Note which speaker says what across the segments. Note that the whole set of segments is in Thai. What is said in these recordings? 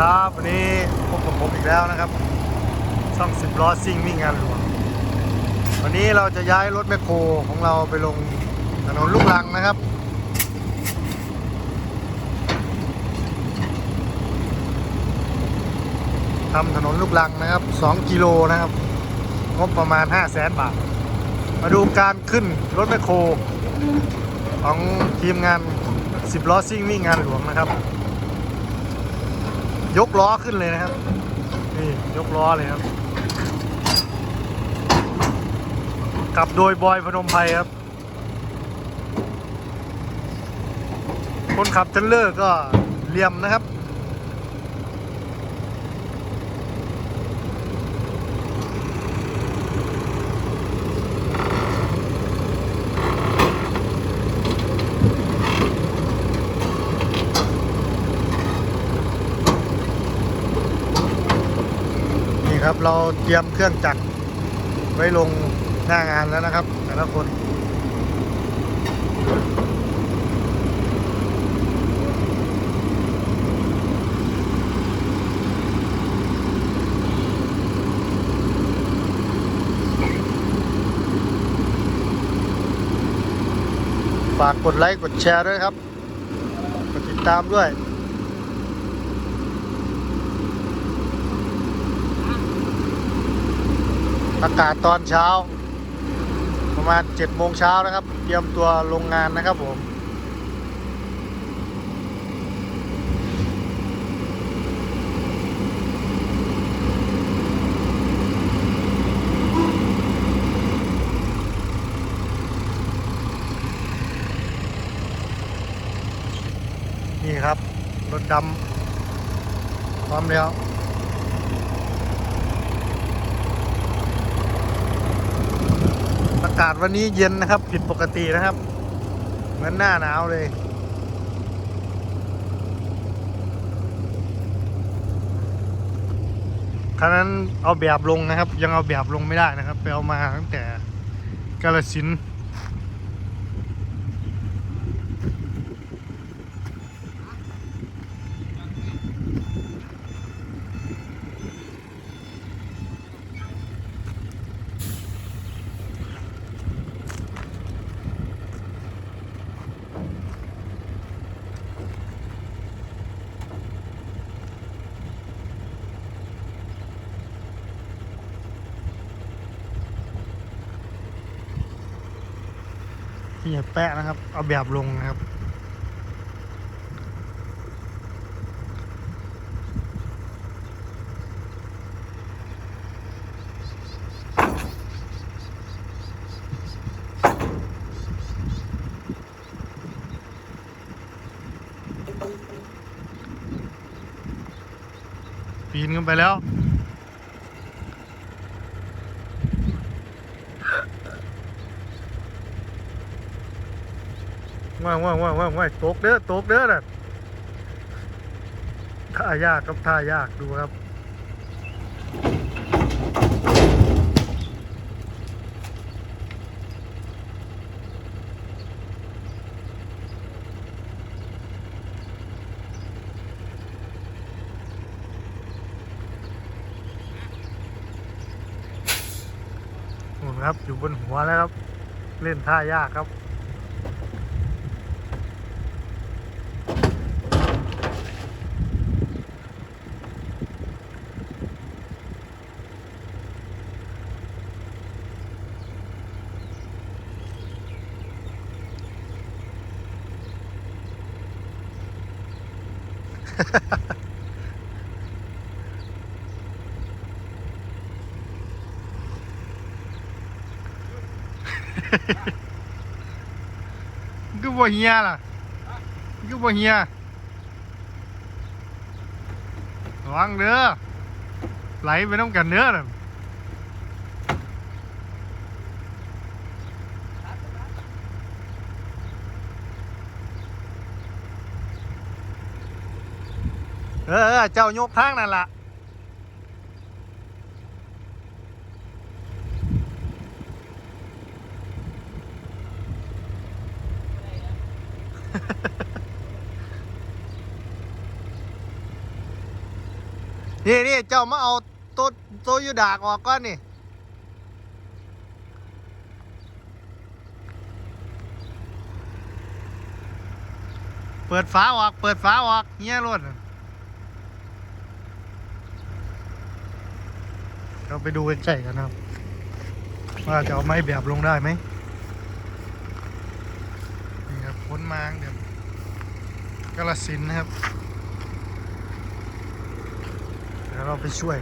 Speaker 1: ครับวันนี้พบกับผมอีกแล้วนะครับ ช่องสิบล้อซิ่งวิ่งงานหลวงวันนี้เราจะย้ายรถแมคโครของเราไปลงถนนลูกลังนะครับ ทำถนนลูกลังนะครับ 2 กิโลนะครับ งบประมาณ 5 0 0แสนบาท มาดูการขึ้นรถแมคโครของทีมงาน10ล้อซิ่งวิ่งงานหลวงนะครับ ยกล้อขึ้นเลยนะครับ นี่ ยกล้อเลยครับขับโดยบอยพนมไพรครับ คนขับเทนเลอร์ก็เหลี่ยมนะครับ ครับเราเตรียมเครื่องจักรไว้ลงหน้างานแล้วนะครับ แต่ละคนฝากกดไลค์กดแชร์ด้วยครับ กดติดตามด้วย อากาศตอนเช้า ประมาณ7โมงเช้านะครับ เตรียมตัวลงงานนะครับผมนี่ครับ รถดำพร้อมแล้ว อากาศวันนี้เย็นนะครับ ผิดปกตินะครับ เหมือนหน้าหนาวเลยคันนั้นเอาแบบลงนะครับ ยังเอาแบบลงไม่ได้นะครับ ไปเอามาตั้งแต่กาลสิน ธุ์ที่ใหญ่แปะนะครับ เอาแบบลงนะครับ ปีนขึ้นไปแล้ว ว่างว่างว่างว่างว่างตกเด้อตกเด้อน่ะท่ายากครับท่ายากดูครับโหครับอยู่บนหัวแล้วครับ เล่นท่ายากครับ ก็บ่เฮียล่ะก็บ่เฮียระวั เด้อไหลไปน้ำกันเด้อน่ะเออเออ เจ้ายกทางนั่นล่ะนี่นี่เจ้ามาเอาตัวตัวอยูดากออกก่อนนี่เปิดฝาออก เปิดฝาออกเงี้ยรถ เราไปดูใกล้ๆกันนะครับ ว่าจะเอาไม้แบบลงได้ไหมนี่ครับพ้นมางเดี๋ยวกระสินนะครับเดี๋ยวเราไปช่วย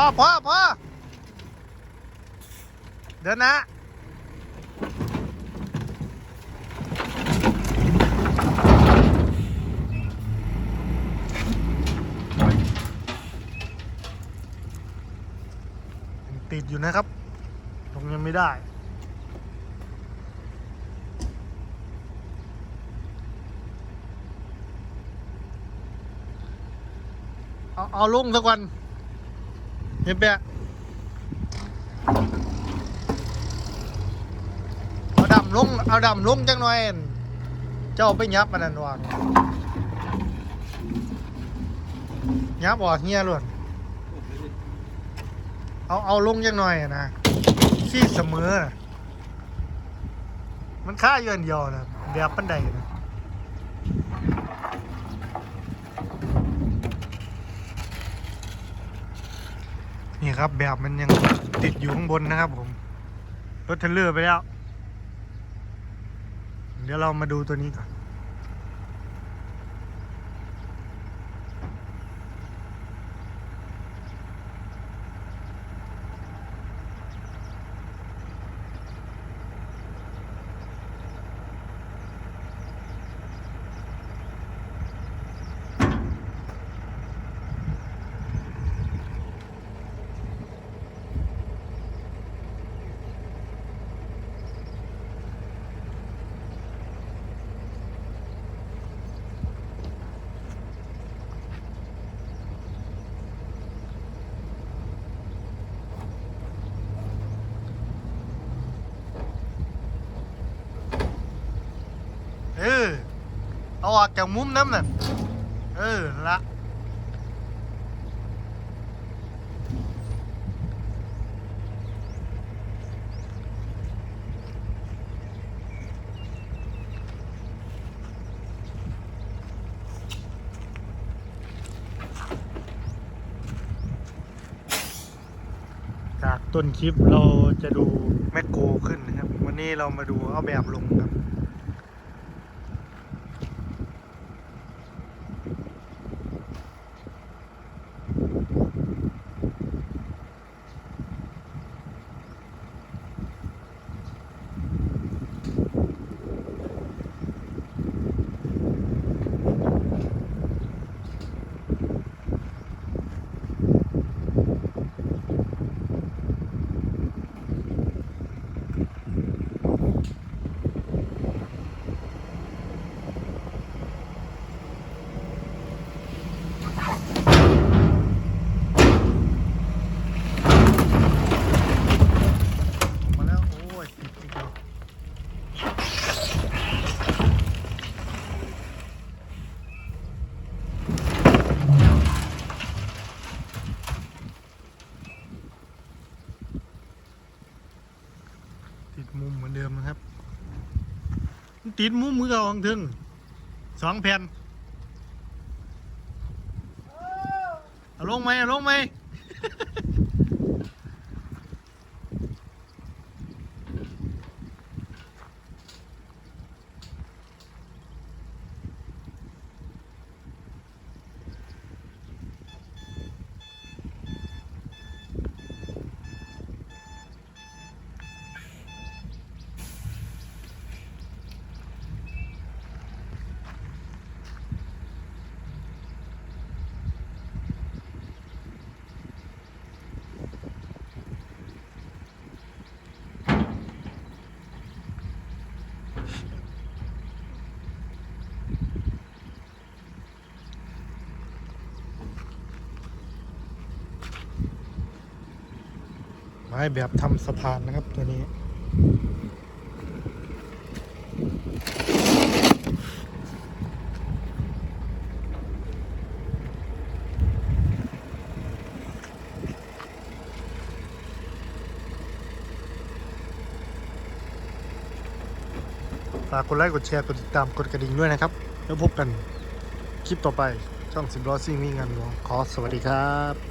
Speaker 1: อพอพอเดินนะติดอยู่นะครับลงยังไม่ได้ เอาเอาลงสักวัน เห็นปะเอาดำลง เอาดำลงจังหน่อย เจ้าไปยับมันนั่นวางยับออกเฮียล้วนเอา เอาลงยังหน่อยนะขี้เสมอนะมันค่าเยือนเดียวนะแบบปันใดนะ นี่ครับแบบมันยังติดอยู่ข้างบนนะครับผม รถเทเลอร์ไปแล้ว เดี๋ยวเรามาดูตัวนี้ก่อน เออ เอาออกจากมุมน้ำน่ะเออละจากต้นคลิปเราจะดูแมคโครขึ้นนะครับ วันนี้เรามาดูเอาแบบลงครับ มาแล้ว โอ้ยติดอีกแล้วติดมุมเหมือนเดิมนะครับ ติดมุมมือเอาของถึงสองแผ่นเอาลงไหมเอาลงไหม ม้แบบทำสะพานนะครับตัวนี้ ฝากกดไลค์กดแชร์ กดติดตามกดกระดิ่งด้วยนะครับ แล้วพบกันคลิปต่อไปช่องสิบล้อซิ่งวิ่งงานหลวงขอสวัสดีครับ